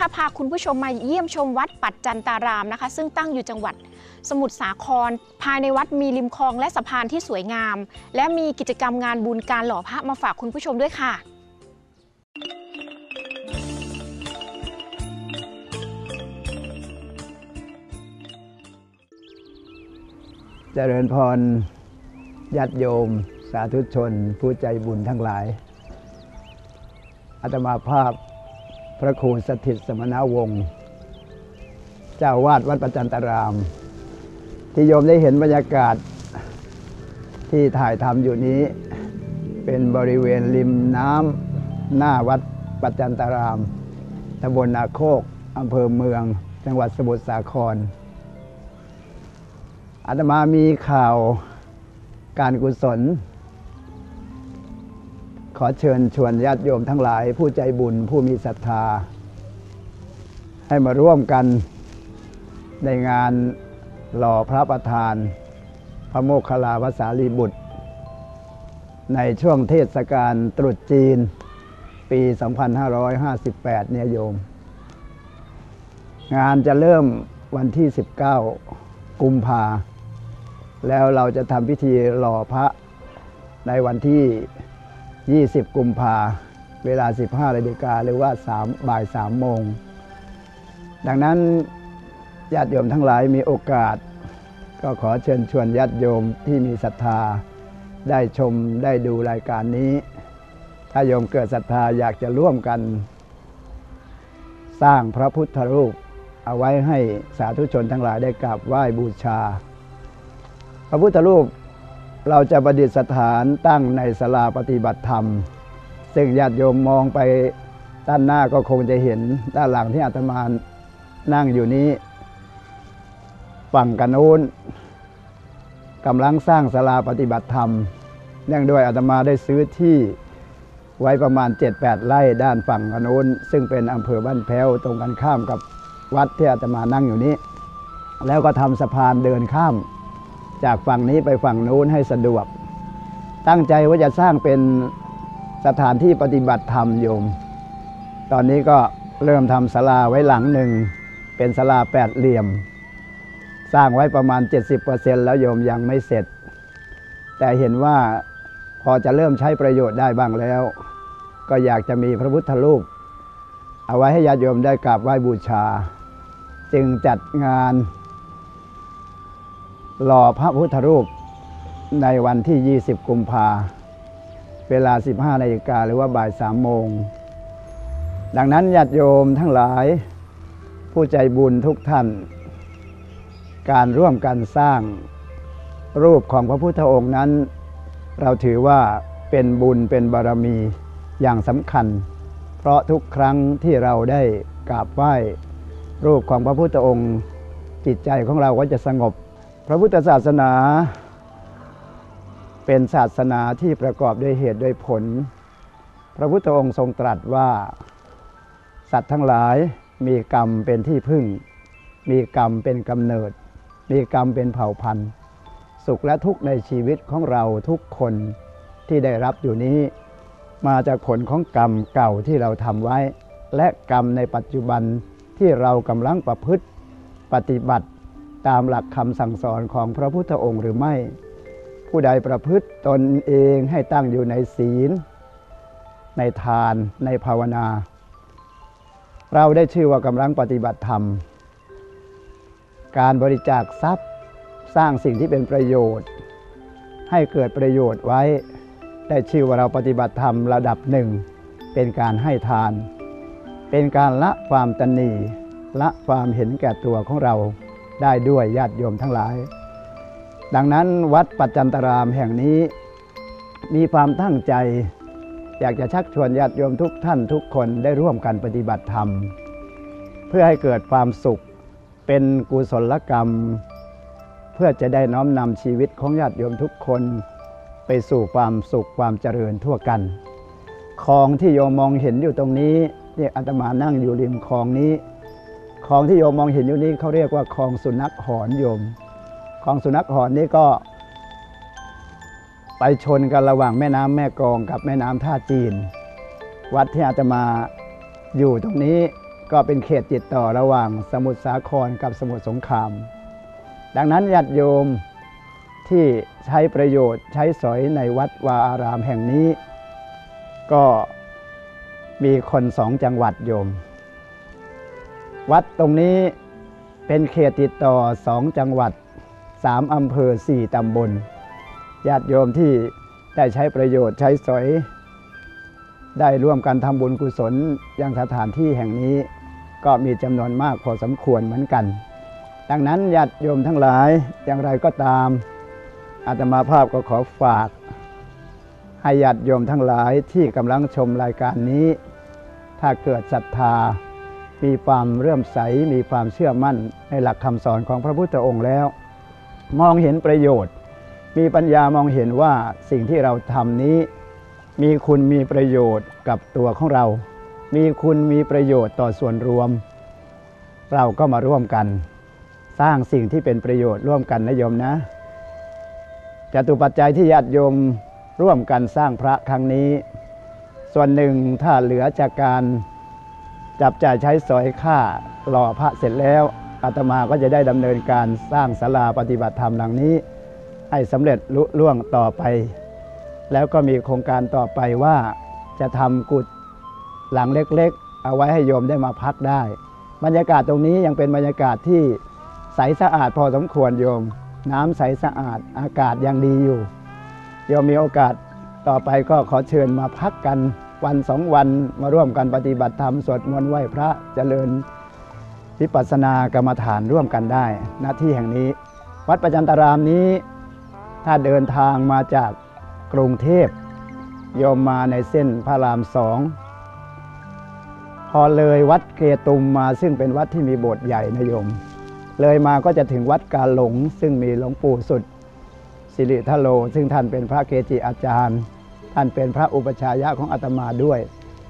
นะคะพาคุณผู้ชมมาเยี่ยมชมวัดปัจจันตารามนะคะ ซึ่งตั้งอยู่จังหวัดสมุทรสาคร ภายในวัดมีริมคลองและสะพานที่สวยงาม และมีกิจกรรมงานบุญการหล่อพระมาฝากคุณผู้ชมด้วยค่ะเจริญพรญาติโยม สาธุชน ผู้ใจบุญทั้งหลายอาตมาภาพ พระครูสถิตสมณวงศ์เจ้าวาดวัดประจันตาราม ที่โยมได้เห็นบรรยากาศที่ถ่ายทำอยู่นี้ เป็นบริเวณริมน้ำหน้าวัดประจันตารามตำบลนาโคกอำเภอเมือง จังหวัดสมุทรสาครอาตมามีข่าวการกุศล ขอเชิญชวนญาติโยมทั้งหลาย ผู้ใจบุญผู้มีศรัทธา ให้มาร่วมกันในงานหล่อพระประธาน พระโมคคัลลาภาษาลีบุตร ในช่วงเทศกาลตรุษจีน ปี 2558 เนี่ยโยม งานจะเริ่มวันที่ 19 กุมภาแล้วเราจะทำพิธีหล่อพระในวันที่ 20 กุมภาเวลา 15นาฬิกาหรือว่า3บ่าย3โมง ดังนั้นญาติโยมทั้งหลายมีโอกาส ก็ขอเชิญชวนญาติโยมที่มีศรัทธา ได้ชมได้ดูรายการนี้ ถ้าโยมเกิดศรัทธาอยากจะร่วมกัน สร้างพระพุทธรูป เอาไว้ให้สาธุชนทั้งหลายได้กราบไหว้บูชา พระพุทธรูป เราจะประดิษฐานตั้งในศาลาปฏิบัติธรรม ซึ่งญาติโยมมองไปด้านหน้าก็คงจะเห็นด้านหลังที่อาตมานั่งอยู่นี้ ฝั่งกันโน้นกำลังสร้างศาลาปฏิบัติธรรม เนื่องด้วยอาตมาได้ซื้อที่ไว้ประมาณ 7-8 ไร่ด้านฝั่งกันโน้น ซึ่งเป็นอำเภอบ้านแพ้วตรงกันข้ามกับวัดที่อาตมานั่งอยู่นี้ แล้วก็ทำสะพานเดินข้าม จากฝั่งนี้ไปฝั่งนู้นให้สะดวก ตั้งใจว่าจะสร้างเป็นสถานที่ปฏิบัติธรรมโยม ตอนนี้ก็เริ่มทำศาลาไว้หลังหนึ่ง เป็นศาลาแปดเหลี่ยม สร้างไว้ประมาณ 70%แล้วโยมยังไม่เสร็จ แต่เห็นว่าพอจะเริ่มใช้ประโยชน์ได้บ้างแล้ว ก็อยากจะมีพระพุทธรูป เอาไว้ให้ญาติโยมได้กราบไหว้บูชา จึงจัดงาน หล่อพระพุทธรูปในวันที่ 20 กุมภาเวลา 15นาฬิกาหรือว่าบ่าย3โมง ดังนั้นญาติโยมทั้งหลาย ผู้ใจบุญทุกท่าน การร่วมกันสร้างรูปของพระพุทธองค์นั้น เราถือว่าเป็นบุญเป็นบารมีอย่างสำคัญ เพราะทุกครั้งที่เราได้กราบไหว้รูปของพระพุทธองค์ จิตใจของเราก็จะสงบ ระพุทธศาสนา เป็นศาสนาที่ประกอบด้วยเหตุด้วยผล พระพุทธองค์ทรงตรัสว่า สัตว์ทั้งหลายมีกรรมเป็นที่พึ่ง มีกรรมเป็นกำเนิด มีกรรมเป็นเผ่าพันธุ์ สุขและทุกข์ในชีวิตของเราทุกคนที่ได้รับอยู่นี้ มาจากผลของกรรมเก่าที่เราทำไว้ และกรรมในปัจจุบันที่เรากำลังประพฤติปฏิบัติ ตามหลักคำสั่งสอนของพระพุทธองค์หรือไม่ ผู้ใดประพฤติตนเองให้ตั้งอยู่ในศีล ในทานในภาวนา เราได้ชื่อว่ากำลังปฏิบัติธรรม การบริจาคทรัพย์สร้างสิ่งที่เป็นประโยชน์ ให้เกิดประโยชน์ไว้ ได้ชื่อว่าเราปฏิบัติธรรมระดับหนึ่ง เป็นการให้ทาน เป็นการละความตันนีละความเห็นแก่ตัวของเรา ได้ด้วยญาติโยมทั้งหลาย ดังนั้นวัดปัจจันตรามแห่งนี้ มีความตั้งใจ อยากจะชักชวนญาติโยมทุกท่านทุกคนได้ร่วมกันปฏิบัติธรรม เพื่อให้เกิดความสุขเป็นกุศลกรรม เพื่อจะได้น้อมนำชีวิตของญาติโยมทุกคน ไปสู่ความสุขความเจริญทั่วกันคลองที่โยมมองเห็นอยู่ตรงนี้เนี่ยอาตมานั่งอยู่ริมคลองนี้ คลองที่โยมมองเห็นอยู่นี้เขาเรียกว่าคลองสุนัขหอนโยมคลองสุนัขหอนนี้ก็ ไปชนกันระหว่างแม่น้ำแม่กองกับแม่น้ำท่าจีน วัดที่อาตมาอยู่ตรงนี้ก็เป็นเขตติดต่อระหว่างสมุทรสาครกับสมุทรสงคราม ดังนั้นญาติโยมที่ใช้ประโยชน์ใช้สอยในวัดวาอารามแห่งนี้ ก็มีคนสองจังหวัดโยม วัดตรงนี้เป็นเขตติดต่อสองจังหวัดสามอำเภอสี่ตำบล ญาติโยมที่ได้ใช้ประโยชน์ใช้สอย ได้ร่วมกันทำบุญกุศลยังสถานที่แห่งนี้ ก็มีจำนวนมากพอสมควรเหมือนกัน ดังนั้นญาติโยมทั้งหลายอย่างไรก็ตามอาตมาภาพก็ขอฝาก ให้ญาติโยมทั้งหลายที่กำลังชมรายการนี้ ถ้าเกิดศรัทธา มีความเรื่อมใสมีความเชื่อมั่นในหลักคำสอนของพระพุทธองค์แล้ว มองเห็นประโยชน์ มีปัญญามองเห็นว่าสิ่งที่เราทำนี้ มีคุณมีประโยชน์กับตัวของเรา มีคุณมีประโยชน์ต่อส่วนรวม เราก็มาร่วมกัน สร้างสิ่งที่เป็นประโยชน์ร่วมกันนะโยมนะจตุปัจจัยที่ญาติโยมร่วมกันสร้างพระครั้งนี้ ส่วนหนึ่งถ้าเหลือจากการ จับจ่ายใช้สอยค่าหล่อพระเสร็จแล้วอาตมาก็จะได้ดำเนินการสร้างศาลาปฏิบัติธรรมหลังนี้ ให้สำเร็จลุล่วงต่อไป แล้วก็มีโครงการต่อไปว่าจะทำกุฏหลังเล็กๆ เอาไว้ให้โยมได้มาพักได้ บรรยากาศตรงนี้ยังเป็นบรรยากาศที่ใสสะอาดพอสมควรโยม น้ำใสสะอาดอากาศยังดีอยู่โยมมีโอกาสต่อไปก็ขอเชิญมาพักกัน วันสองวันมาร่วมกันปฏิบัติธรรมสวดมนต์ไหว้พระเจริญวิปัสสนากรรมฐานร่วมกันได้ณที่แห่งนี้ วัดประจันตารามนี้ ถ้าเดินทางมาจากกรุงเทพโยมมาในเส้นพระรามสองพอเลยวัดเกตุมมาซึ่งเป็นวัดที่มีโบสถ์ใหญ่นะโยม เลยมาก็จะถึงวัดกาหลงซึ่งมีหลวงปู่สุด สิริทโล ซึ่งท่านเป็นพระเกจิอาจารย์ ท่านเป็นพระอุปชฌายะของอาตมาด้วย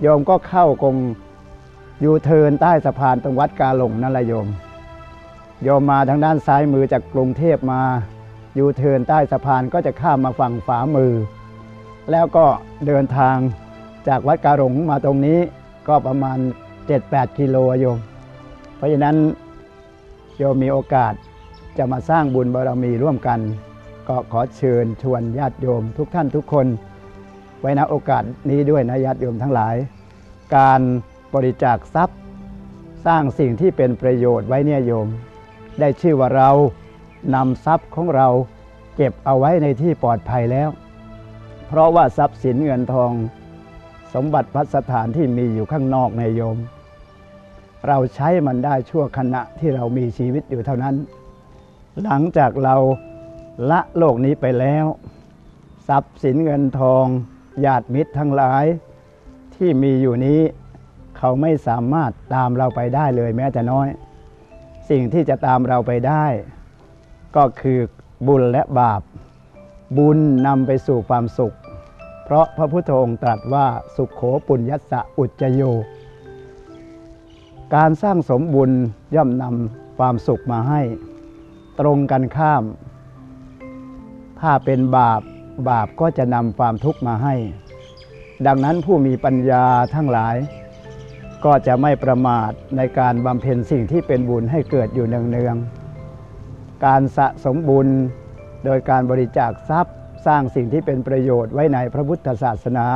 โยมก็เข้ากงยูเทินใต้สะพานตรงวัดกาหลงนั่นแหละโยม โยมมาทางด้านซ้ายมือจากกรุงเทพมายูเทินใต้สะพานก็จะข้ามมาฝั่งฝามือ แล้วก็เดินทางจากวัดกาหลงมาตรงนี้ก็ประมาณ 7-8 กิโลโยม เพราะฉะนั้นโยมมีโอกาสจะมาสร้างบุญบารมีร่วมกัน ก็ขอเชิญชวนญาติโยมทุกท่านทุกคน ไว้ณโอกาสนี้ด้วยนะญาติโยมทั้งหลาย การบริจาคทรัพย์ สร้างสิ่งที่เป็นประโยชน์ไว้เนี่ยโยม ได้ชื่อว่าเรานำทรัพย์ของเราเก็บเอาไว้ในที่ปลอดภัยแล้ว เพราะว่าทรัพย์สินเงินทอง สมบัติพัสถานที่มีอยู่ข้างนอกในโยม เราใช้มันได้ชั่วขณะที่เรามีชีวิตอยู่เท่านั้น หลังจากเราละโลกนี้ไปแล้ว ทรัพย์สินเงินทอง ญาติมิตรทั้งหลาย ที่มีอยู่นี้ เขาไม่สามารถตามเราไปได้เลยแม้แต่น้อย สิ่งที่จะตามเราไปได้ ก็คือบุญและบาป บุญนำไปสู่ความสุข เพราะพระพุทธองค์ตรัสว่าสุขโขปุญญัสสะอุจจโย การสร้างสมบุญย่อมนำความสุขมาให้ ตรงกันข้าม ถ้าเป็นบาป บาปก็จะนำความทุกข์มาให้ ดังนั้นผู้มีปัญญาทั้งหลาย ก็จะไม่ประมาทในการบำเพ็ญสิ่งที่เป็นบุญให้เกิดอยู่เนืองๆการสะสมบุญโดยการบริจาคทรัพย์สร้างสิ่งที่เป็นประโยชน์ไว้ในพระพุทธศาสนา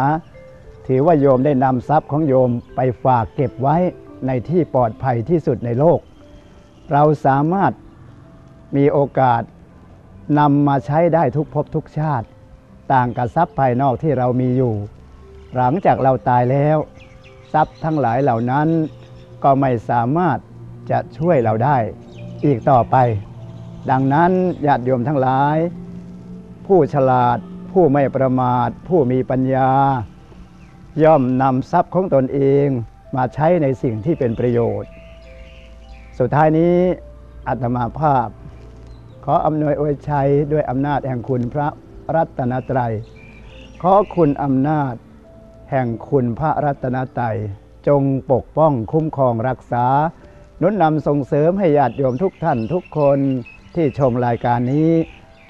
ถือว่าโยมได้นำทรัพย์ของโยมไปฝากเก็บไว้ในที่ปลอดภัยที่สุดในโลก เราสามารถมีโอกาสนำมาใช้ได้ทุกภพทุกชาติ ต่างกับทรัพย์ภายนอกที่เรามีอยู่ หลังจากเราตายแล้ว ทรัพย์ทั้งหลายเหล่านั้น ก็ไม่สามารถจะช่วยเราได้อีกต่อไป ดังนั้นญาติโยมทั้งหลาย ผู้ฉลาด ผู้ไม่ประมาท ผู้มีปัญญา ย่อมนำทรัพย์ของตนเองมาใช้ในสิ่งที่เป็นประโยชน์ สุดท้ายนี้อาตมาภาพ ขออำนวยอวยชัยด้วยอำนาจแห่งคุณพระ รัตนตรัย ขอคุณอำนาจ แห่งคุณพระรัตนตรัย จงปกป้องคุ้มครองรักษา นุนนำส่งเสริมให้ญาติโยมทุกท่านทุกคนที่ชมรายการนี้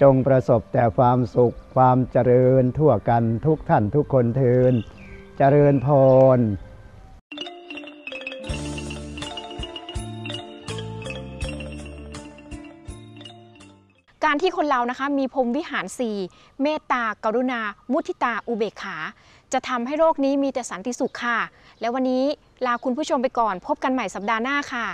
จงประสบแต่ความสุขความเจริญทั่วกันทุกท่านทุกคนเทินเจริญพร การที่คนเรานะคะมีพรมวิหารสี่เมตตา กรุณา มุทิตา อุเบกขา จะทำให้โลกนี้มีแต่สันติสุขค่ะ และวันนี้ลาคุณผู้ชมไปก่อน พบกันใหม่สัปดาห์หน้าค่ะ